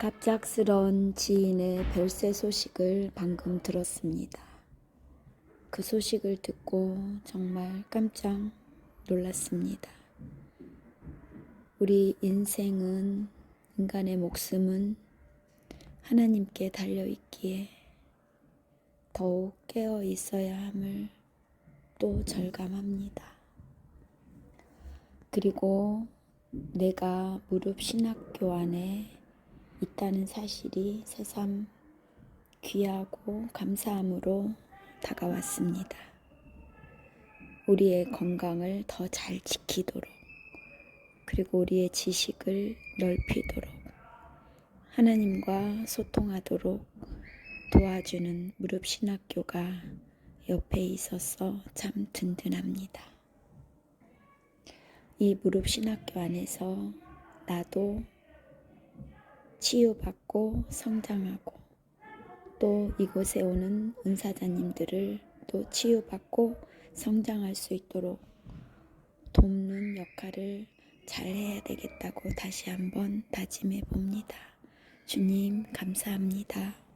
갑작스런 지인의 별세 소식을 방금 들었습니다. 그 소식을 듣고 정말 깜짝 놀랐습니다. 우리 인생은, 인간의 목숨은 하나님께 달려 있기에 더욱 깨어 있어야 함을 또 절감합니다. 그리고 내가 무릎 신학교 안에 있다는 사실이 새삼 귀하고 감사함으로 다가왔습니다. 우리의 건강을 더 잘 지키도록, 그리고 우리의 지식을 넓히도록, 하나님과 소통하도록 도와주는 무릎 신학교가 옆에 있어서 참 든든합니다. 이 무릎 신학교 안에서 나도 치유받고 성장하고 또 이곳에 오는 은사자님들을 또 치유받고 성장할 수 있도록 돕는 역할을 잘 해야 되겠다고 다시 한번 다짐해 봅니다. 주님, 감사합니다.